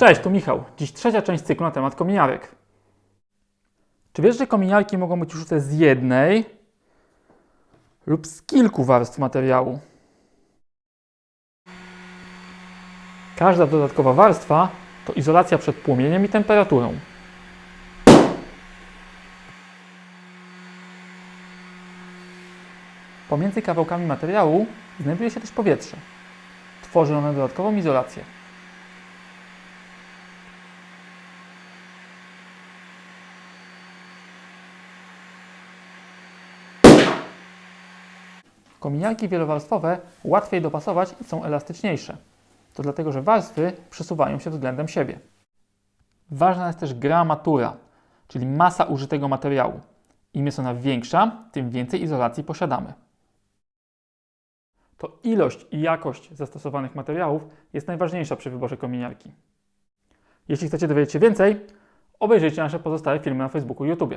Cześć, tu Michał. Dziś trzecia część cyklu na temat kominiarek. Czy wiesz, że kominiarki mogą być użyte z jednej lub z kilku warstw materiału? Każda dodatkowa warstwa to izolacja przed płomieniem i temperaturą. Pomiędzy kawałkami materiału znajduje się też powietrze. Tworzy one dodatkową izolację. Kominiarki wielowarstwowe łatwiej dopasować i są elastyczniejsze. To dlatego, że warstwy przesuwają się względem siebie. Ważna jest też gramatura, czyli masa użytego materiału. Im jest ona większa, tym więcej izolacji posiadamy. To ilość i jakość zastosowanych materiałów jest najważniejsza przy wyborze kominiarki. Jeśli chcecie dowiedzieć się więcej, obejrzyjcie nasze pozostałe filmy na Facebooku i YouTube.